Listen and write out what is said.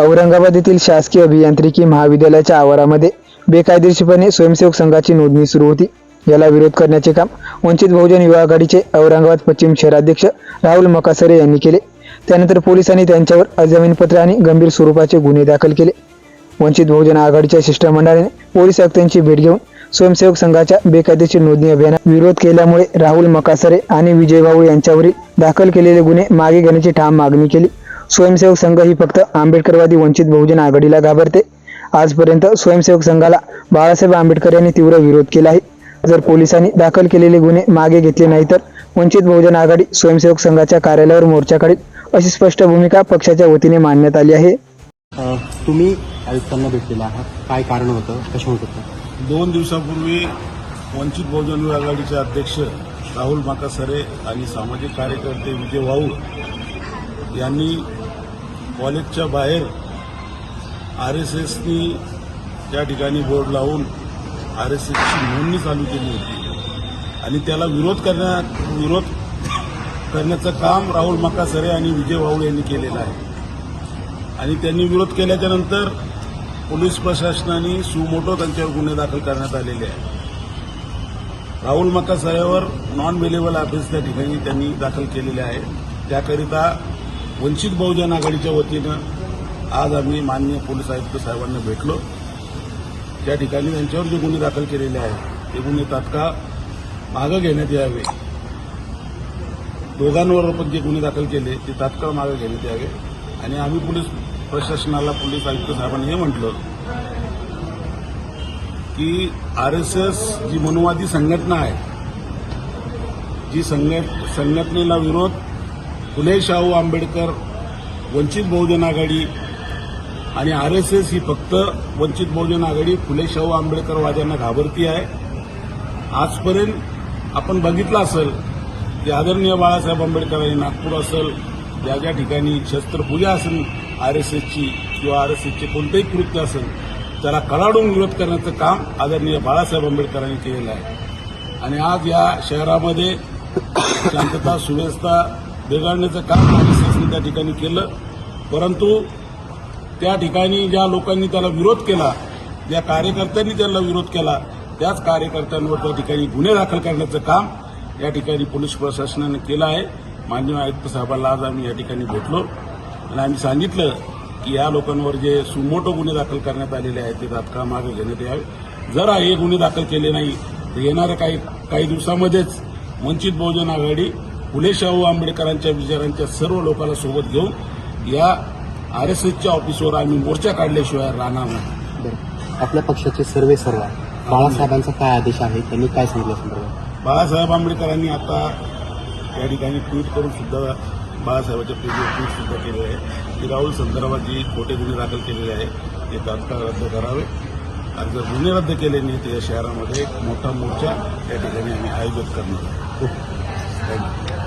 औरंगाबाद येथील शासकीय अभियांत्रिकी महाविद्यालयाच्या आवारामध्ये बेकायदेशीरपणे स्वयंसेवक संघाची नोंदणी सुरू होती. याला विरोध करण्याचे काम वंचित बहुजन युवा आघाडीचे औरंगाबाद पश्चिम शहराध्यक्ष राहुल मकासरे यांनी केले. त्यानंतर पोलिसांनी त्यांच्यावर अजामीनपत्र आणि गंभीर स्वरूपाचे गुन्हे दाखल केले. वंचित बहुजन आघाडीच्या शिष्टमंडळाने पोलीस आयुक्तांची भेट घेऊन स्वयंसेवक संघाच्या बेकायदेशीर नोंदणी अभियानात विरोध केल्यामुळे राहुल मकासरे आणि विजय भाऊ यांच्यावरील दाखल केलेले गुन्हे मागे घेण्याची ठाम मागणी केली. स्वयंसेवक संघ ही फक्त आंबेडकरवादी वंचित बहुजन आघाडीला घाबरते. आजपर्यंत स्वयंसेवक संघाला बाळासाहेब आंबेडकर यांनी तीव्र विरोध केला आहे. जर पोलिसांनी दाखल केलेले गुन्हे मागे घेतले नाही तर वंचित बहुजन आघाडी स्वयंसेवक संघाच्या कार्यालयावर मोर्चा काढेल अशी स्पष्ट भूमिका पक्षाच्या वतीने मांडण्यात आली आहे. तुम्ही आयुक्तांना भेटलेला आहात. काय कारण होतं? कशामुळे होतं दोन दिवसापूर्वी वंचित बहुजन आघाडीचे अध्यक्ष राहुल माकासरे आणि सामाजिक कार्यकर्ते विजय वाऊळ यांनी कॉलेजच्या बाहेर आर एस एसनी त्या ठिकाणी बोर्ड लावून आर एस एसची नोंदणी चालू केली होती. आणि त्याला विरोध करण्या विरोध करण्याचं काम राहुल मकासरे आणि विजय वाऊळ यांनी केलेलं आहे. आणि त्यांनी विरोध केल्याच्यानंतर पोलीस प्रशासनाने सुमोटो त्यांच्यावर गुन्हे दाखल करण्यात आलेले आहे राहुल मक्कासऱ्यावर नॉन वेलेबल अभ्यास त्या ठिकाणी त्यांनी दाखल केलेले आहे. त्याकरिता वंचित बहुजन आघाडीच्या वतीनं आज आम्ही माननीय पोलीस आयुक्त साहेबांना भेटलो. त्या ठिकाणी त्यांच्यावर जे गुन्हे दाखल केलेले आहेत ते गुन्हे तात्काळ मागं घेण्यात यावे. दोघांवर पण जे गुन्हे दाखल केले ते तात्काळ मागं घेण्यात यावे. आणि आम्ही पोलीस प्रशासनाला पोलीस आयुक्त साहेबांनी हे म्हटलं की आर एस एस जी मनुवादी संघटना आहे जी संघटनेला विरोध फुले शाहू आंबेडकर वंचित बहुजन आघाडी आणि आर एस एस ही फक्त वंचित बहुजन आघाडी फुले शाहू आंबेडकरवाद्यांना घाबरती आहे. आजपर्यंत आपण बघितलं असेल की आदरणीय बाळासाहेब आंबेडकरांनी नागपूर असेल ज्या ज्या ठिकाणी शस्त्रपूजा असेल आर एस एसची किंवा आर एस एसचे कोणतेही कृत्य असेल त्याला कडाडून विरोध करण्याचं काम आदरणीय बाळासाहेब आंबेडकरांनी केलेलं आहे. आणि आज या शहरामध्ये शांतता सुव्यवस्था बिघडण्याचं काम आर एस एसने त्या ठिकाणी केलं. परंतु त्या ठिकाणी ज्या लोकांनी त्याला विरोध केला ज्या कार्यकर्त्यांनी त्याला विरोध केला त्याच कार्यकर्त्यांवर त्या ठिकाणी गुन्हे दाखल करण्याचं काम या ठिकाणी पोलीस प्रशासनाने केलं आहे. माननीय आयुक्त साहेबांना आज आम्ही या ठिकाणी भेटलो आणि आम्ही सांगितलं की या लोकांवर जे सुमोटो गुन्हे दाखल करण्यात आलेले आहेत ते तात्काळ मागे घेण्यात यावे. जर हे गुन्हे दाखल केले नाही तर येणाऱ्या काही काही दिवसामध्येच वंचित बहुजन आघाडी फुले शाहू आंबेडकरांच्या विचारांच्या सर्व लोकांना सोबत घेऊन या आर एस एसच्या ऑफिसवर आम्ही मोर्चा काढल्याशिवाय राहणार नाही. आपल्या पक्षाचे सर्वे सर्व. बाळासाहेबांचा काय आदेश आहे? त्यांनी काय सांगितलं संदर्भात? बाळासाहेब आंबेडकरांनी आता या ठिकाणी ट्विट करून सुद्धा बाळासाहेबांच्या पेजवर ट्विट सुद्धा केले आहे. की राहुल संदर्भात जी खोटे गुन्हे दाखल केलेले आहेत ते तात्काळ रद्द करावे. आणि जर गुन्हे रद्द केले नाही तर या शहरामध्ये एक मोठा मोर्चा या ठिकाणी आम्ही आयोजित करणार आहोत. थँक्यू